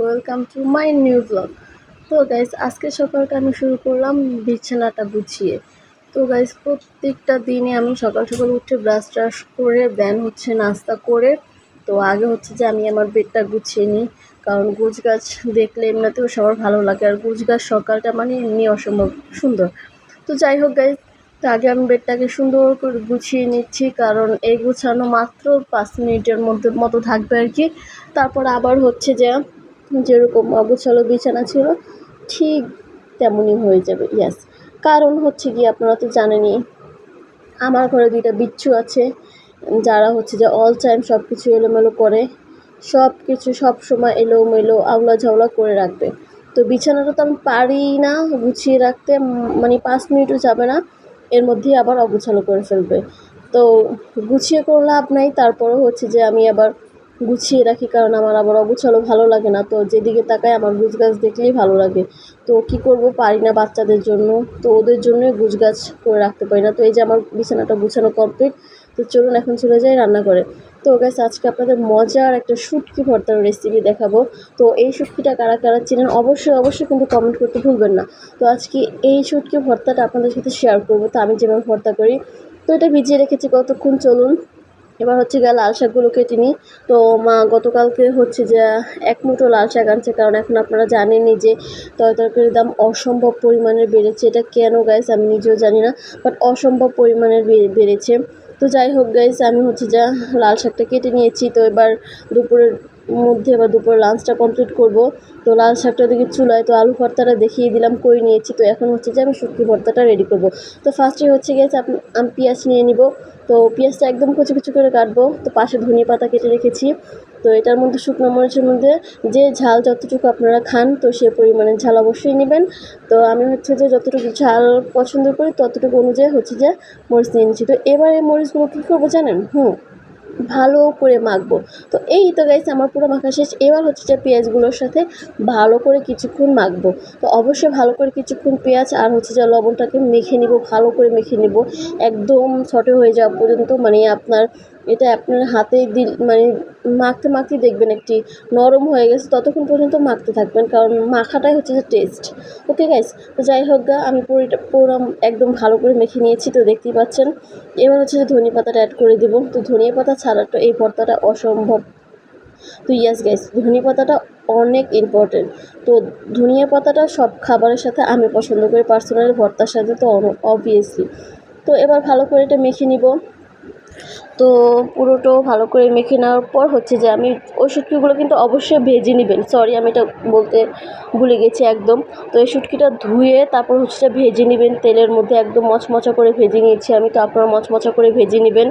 Welcome to my new blog তো guys আজকে সকালটা আমি শুরু করলাম বিছানাটা গুছিয়ে। তো গাইজ প্রত্যেকটা দিনে আমি সকাল সকাল উঠে ব্রাশ ট্রাশ করে দেন হচ্ছে নাস্তা করে। তো আগে হচ্ছে যে আমি আমার বেডটা গুছিয়ে নিই, কারণ গুছ গাছ দেখলে এমনিতেও সবার ভালো লাগে, আর গুছ গাছ সকালটা মানে এমনি অসম্ভব সুন্দর। তো যাই হোক গাইজ তো আগে আমি বেডটাকে সুন্দর করে গুছিয়ে নিচ্ছি, কারণ এই গুছানো মাত্র পাঁচ মিনিটের মধ্যে মতো থাকবে আর কি। তারপর আবার হচ্ছে যে যেরকম অগোছালো বিছানা ছিল, ঠিক তেমনই হয়ে যাবে ইয়াস কারণ হচ্ছে কি আপনারা তো জানেনই, আমার ঘরে দুইটা বিচ্ছু আছে, যারা হচ্ছে যে অল টাইম সব কিছু এলোমেলো করে সব কিছু সব সময় এলোমেলো আউলা ঝাউলা করে রাখবে। তো বিছানাটা তো আমি পারি না গুছিয়ে রাখতে মানে পাঁচ মিনিটও যাবে না, এর মধ্যেই আবার অগোছালো করে ফেলবে। তো গুছিয়ে কোনো লাভ নাই, তারপরেও হচ্ছে যে আমি আবার গুছিয়ে রাখি, কারণ আমার আবার অগোছালো ভালো লাগে না। তো যেদিকে তাকায় আমার গুছ গাছ দেখলেই ভালো লাগে। তো কি করব পারি না বাচ্চাদের জন্য? তো ওদের জন্যই গুছ গাছ করে রাখতে পারি না। তো এই যে আমার বিছানাটা গুছানো কমপ্লিট তো চলুন এখন চলে যাই রান্না করে। তো গ্যাস আজকে আপনাদের মজার একটা শুটকি ভর্তার রেসিপি দেখাবো। তো এই শুটকিটা কারা কারা চিনেন অবশ্যই অবশ্যই কিন্তু কমেন্ট করতে ভুলবেন না। তো আজকে এই শুটকি ভর্তাটা আপনাদের সাথে শেয়ার করব। তো আমি যেভাবে ভর্তা করি, তো এটা ভিজিয়ে রেখেছি কতক্ষণ, চলুন। এবার হচ্ছে গিয়ে লাল শাকগুলো কেটে নিই তো মা গতকালকে হচ্ছে যে এক মুঠো লাল শাক আনছে, কারণ এখন আপনারা জানেনই যে তরি তরকারির দাম অসম্ভব পরিমাণের বেড়েছে। এটা কেন গাইস আমি নিজেও জানি না বাট অসম্ভব পরিমাণের বেড়েছে। তো যাই হোক গাইস আমি হচ্ছে যা লাল শাকটা কেটে নিয়েছি। তো এবার দুপুরের মধ্যে বা দুপুরে লাঞ্চটা কমপ্লিট করব। তো লাল শাকটা দিকে চুলায়, তো আলু ভর্তাটা দেখিয়ে দিলাম, করে নিয়েছি। তো এখন হচ্ছে যে আমি শুটকি ভর্তাটা রেডি করব। তো ফার্স্টে হচ্ছে গেছে আমি পেঁয়াজ নিয়ে নিব। তো পেঁয়াজটা একদম কুচি কুচি করে কাটবো। তো পাশে ধনিয়া পাতা কেটে রেখেছি। তো এটার মধ্যে শুকনো মরিচের মধ্যে যে ঝাল যতটুকু আপনারা খান, তো সে পরিমাণে ঝাল অবশ্যই নেবেন। তো আমি হচ্ছে যে যতটুকু ঝাল পছন্দ করি, ততটুকু অনুযায়ী হচ্ছে যে মরিচ নিয়ে নিচ্ছি। তো এবার এই মরিচগুলো কী করব জানেন? হুম। ভালো করে মাখবো। তো এই তো গাইস আমার পুরো মাখা শেষ। এবার হচ্ছে যে পেঁয়াজগুলোর সাথে ভালো করে কিছুক্ষণ মাখবো। তো অবশ্যই ভালো করে কিছুক্ষণ পেঁয়াজ আর হচ্ছে যে লবণটাকে মেখে নিব, ভালো করে মেখে নিব। একদম ছটে হয়ে যাওয়া পর্যন্ত মানে আপনার এটা আপনার হাতে দিল মানে মাখতে মাখতে দেখবেন একটি নরম হয়ে গেছে, ততক্ষণ পর্যন্ত মাখতে থাকবেন, কারণ মাখাটাই হচ্ছে যে টেস্ট ওকে গাইস তো যাই হোক গা, আমি পুরোটা পুরো একদম ভালো করে মেখে নিয়েছি, তো দেখতেই পাচ্ছেন। এবার হচ্ছে যে ধনিয়া পাতাটা অ্যাড করে দেবো। তো ধনিয়া পাতা ছাড়াটা এই ভর্তাটা অসম্ভব। তো ইয়াস গাইস ধনিয়া পাতাটা অনেক ইম্পর্টেন্ট তো ধনিয়া পাতাটা সব খাবারের সাথে আমি পছন্দ করি পার্সোনালি ভর্তার সাথে তো অবভিয়াসলি তো এবার ভালো করে এটা মেখে নিব। তো পুরোটাও ভালো করে মেখে নেওয়ার পর হচ্ছে যে আমি ওই শুটকিগুলো কিন্তু অবশ্যই ভেজে নেবেন। সরি আমি এটা বলতে ভুলে গেছি একদম। তো এই শুটকিটা ধুয়ে তারপর হচ্ছে ভেজে নেবেন, তেলের মধ্যে একদম মচমচা করে ভেজে নিয়েছি আমি, তো আপনারা মচমচা করে ভেজে নেবেন।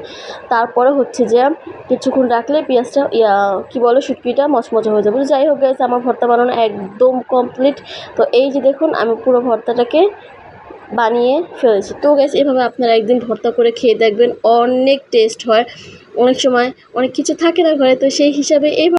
তারপরে হচ্ছে যে কিছুক্ষণ রাখলে পেঁয়াজটা, ইয়া, কী বলো শুটকিটা, মচমচা হয়ে যাবে। যাই হোক গেছে আমার ভর্তা বানানো একদম কমপ্লিট তো এই যে দেখুন, আমি পুরো ভর্তাটাকে বানিয়ে ফেলেছি। তো গ্যাস এভাবে আপনারা একদিন ভর্তা করে খেয়ে দেখবেন, অনেক টেস্ট হয়। অনেক সময় অনেক কিছু থাকে না ঘরে, তো সেই হিসাবে এই